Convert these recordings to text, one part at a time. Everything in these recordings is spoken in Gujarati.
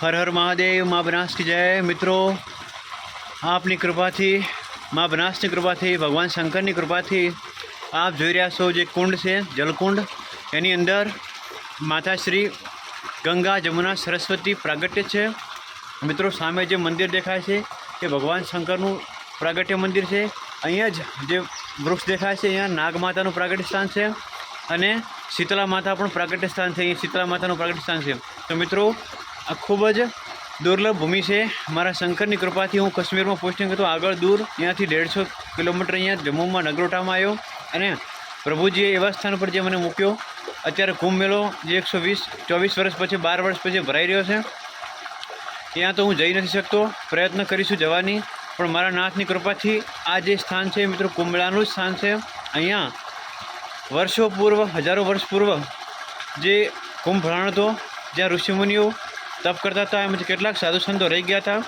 હર હર મહાદેવ, મા બનાસ કી જય. મિત્રો, આપની કૃપાથી, મા બનાસની કૃપાથી, ભગવાન શંકરની કૃપાથી આપ જોઈ રહ્યા છો જે કુંડ છે, જલકુંડ. એની અંદર માતાશ્રી ગંગા જમુના સરસ્વતી પ્રાગટ્ય છે. મિત્રો, સામે જે મંદિર દેખાય છે, એ ભગવાન શંકરનું પ્રાગટ્ય મંદિર છે. અહીંયા જ જે વૃક્ષ દેખાય છે, અહીંયા નાગમાતાનું પ્રાગટ્ય સ્થાન છે અને શીતલા માતા પણ પ્રાગટ્ય સ્થાન છે, અહીંયા શીતલા માતાનું પ્રાગટ્ય સ્થાન છે. તો મિત્રો આ ખૂબ જ દુર્લભ ભૂમિ છે. મારા શંકરની કૃપાથી હું કાશ્મીરમાં પોસ્ટિંગ હતો. આગળ દૂર, ત્યાંથી દેડસો કિલોમીટર અહીંયા જમ્મુમાં નગરોટામાં આવ્યો અને પ્રભુજીએ એવા સ્થાન પર જે મને મૂક્યો. અત્યારે કુંભ મેળો જે એકસો વીસ, ચોવીસ વર્ષ પછી, બાર વર્ષ પછી ભરાઈ રહ્યો છે. ત્યાં તો હું જઈ નથી શકતો. પ્રયત્ન કરીશું જવાની, પણ મારા નાથની કૃપાથી આ જે સ્થાન છે મિત્રો કુંભ મેળાનું જ સ્થાન છે. અહીંયા વર્ષો પૂર્વ, હજારો વર્ષ પૂર્વ જે કુંભ ભરાણ હતો, જ્યાં ઋષિમુનિઓ તપ કરતા હતા, એમાંથી કેટલાક સાધુ સંતો રહી ગયા હતા.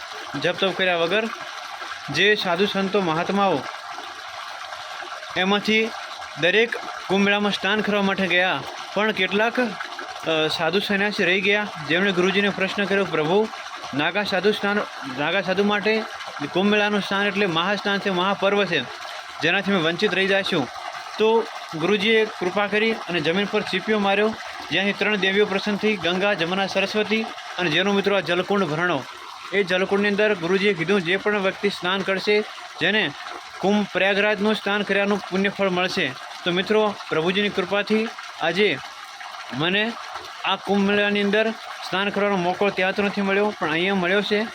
જપ તપ કર્યા વગર જે સાધુ સંતો મહાત્માઓ એમાંથી દરેક કુંભ મેળામાં સ્નાન કરવા માટે ગયા, પણ કેટલાક સાધુ સન્યાસી રહી ગયા. જેમણે ગુરુજીને પ્રશ્ન કર્યો, પ્રભુ, નાગા સાધુ સ્નાન, નાગા સાધુ માટે કુંભ મેળાનું સ્નાન એટલે મહાસ્નાન છે, મહાપર્વ છે. જેનાથી અમે વંચિત રહી જઈશું. તો ગુરુજીએ કૃપા કરી અને જમીન પર ચીપિયો માર્યો, જ્યાંથી ત્રણ દેવીઓ પ્રસન્ન થઈ, ગંગા, જમુના, સરસ્વતી અને જેનો મિત્રો આ જલકુંડ ભરણો. એ જલકુંડની અંદર ગુરુજીએ કીધું, જે પણ વ્યક્તિ સ્નાન કરશે, જેને કુંભ પ્રયાગરાજનું સ્નાન કર્યાનું પુણ્યફળ મળશે. તો મિત્રો, પ્રભુજીની કૃપાથી આજે મને આ કુંભ મેળાની અંદર સ્નાન કરવાનો મોકો ત્યાં તો નથી મળ્યો, પણ અહીંયા મળ્યો છે,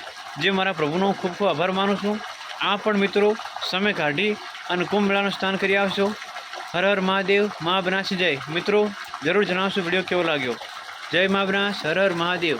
જે મારા પ્રભુનો ખૂબ ખૂબ આભાર માનું છું. આ પણ મિત્રો, સમય કાઢી અને કુંભ મેળાનું સ્નાન કરી આવશો. હર હર મહાદેવ મા જય. મિત્રો, જરૂર જણાવશો વીડિયો કેવો લાગ્યો? જય મા બનાસ હર હર મહાદેવ.